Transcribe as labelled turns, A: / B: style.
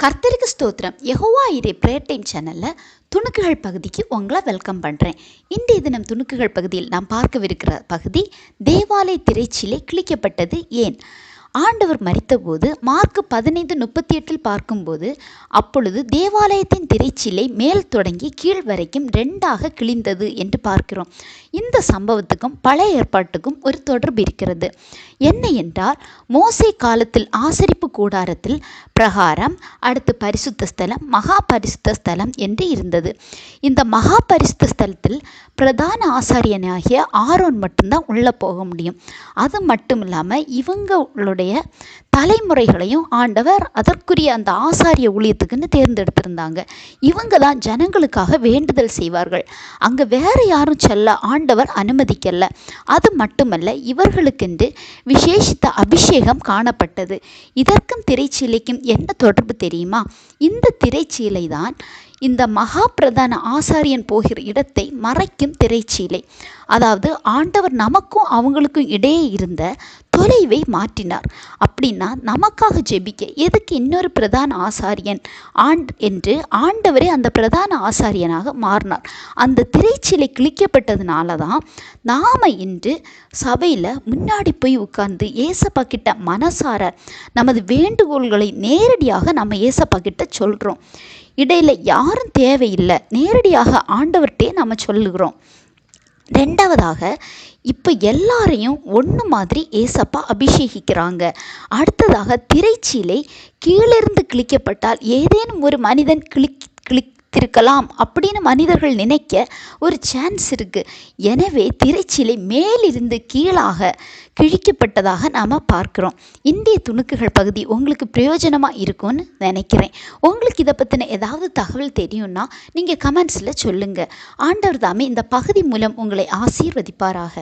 A: கர்த்தருக்கு ஸ்தோத்திரம். Jehovah இரே prayer time சேனலில் துணுக்குகள் பகுதிக்கு உங்களை வெல்கம் பண்ணுறேன் இன்றைய தினம் துணுக்குகள் பகுதியில் நாம் பார்க்கவிருக்கிற பகுதி தேவாலய திரைச்சிலை கிழிக்கப்பட்டது ஏன்? ஆண்டவர் மறித்தபோது மார்க் பதினைந்து முப்பத்தி எட்டில் பார்க்கும்போது அப்பொழுது தேவாலயத்தின் திரைச்சிலை மேல் தொடங்கி கீழ் வரைக்கும் ரெண்டாக கிழிந்தது என்று பார்க்கிறோம். இந்த சம்பவத்துக்கும் பழைய ஏற்பாட்டுக்கும் ஒரு தொடர்பு இருக்கிறது. என்ன என்றால் மோசை காலத்தில் ஆசரிப்பு கூடாரத்தில் பிரகாரம் அடுத்து பரிசுத்த ஸ்தலம் மகா பரிசுத்த ஸ்தலம் என்று இருந்தது. இந்த மகா பரிசுத்த ஸ்தலத்தில் பிரதான ஆசாரியனாகிய ஆரோன் மட்டும்தான் உள்ளே போக முடியும். அது மட்டும் இல்லாமல் இவங்களுடைய தலைமுறைகளையும் ஆண்டவர் அதற்குரிய அந்த ஆசாரிய ஊழியத்துக்குன்னு தேர்ந்தெடுத்திருந்தாங்க. இவங்க தான் ஜனங்களுக்காக வேண்டுதல் செய்வார்கள். அங்கே வேற யாரும் செல்ல ஆண்டவர் அனுமதிக்கல. அது மட்டுமல்ல இவர்களுக்கென்று விசேஷித்த அபிஷேகம் காணப்பட்டது. இதற்கும் திரைச்சீலைக்கும் என்ன தொடர்பு தெரியுமா? இந்த திரைச்சீலை தான் இந்த மகா பிரதான ஆசாரியன் போகிற இடத்தை மறைக்கும் திரைச்சீலை. அதாவது ஆண்டவர் நமக்கும் அவங்களுக்கும் இடையே இருந்த தொலைவை மாற்றினார். அப்படின்னா நமக்காக ஜெபிக்க எதுக்கு இன்னொரு பிரதான ஆசாரியன்? ஆண்ட் என்று ஆண்டவரே அந்த பிரதான ஆசாரியனாக மாறினார். அந்த திரைச்சிலை கிழிக்கப்பட்டதுனால தான் நாம் இன்று சபையில் முன்னாடி போய் உட்கார்ந்து ஏசப்பா கிட்ட மனசார நமது வேண்டுகோள்களை நேரடியாக நம்ம ஏசப்பா கிட்ட சொல்கிறோம் இடையில் யாரும் தேவையில்லை. நேரடியாக ஆண்டவர்கிட்டே நம்ம சொல்லுகிறோம். ரெண்டாவதாக இப்போ எல்லாரையும் ஒன்று மாதிரி ஏசப்பா அபிஷேகிக்கிறாங்க. அடுத்ததாக திரைச்சீலை கீழிருந்து கிழிக்கப்பட்டால் ஏதேனும் ஒரு மனிதன் கிளி வைத்திருக்கலாம் அப்படின்னு மனிதர்கள் நினைக்க ஒரு சான்ஸ் இருக்குது எனவே திரைச்சிலை மேலிருந்து கீழாக கிழிக்கப்பட்டதாக நாம் பார்க்குறோம். இந்திய துணுக்குகள் பகுதி உங்களுக்கு பிரயோஜனமாக இருக்கும்னு நினைக்கிறேன். உங்களுக்கு இதை பற்றின ஏதாவது தகவல் தெரியும்னா நீங்கள் கமெண்ட்ஸில் சொல்லுங்கள் ஆண்டவர் தாமே இந்த பகுதி மூலம் உங்களை ஆசீர்வதிப்பாராக.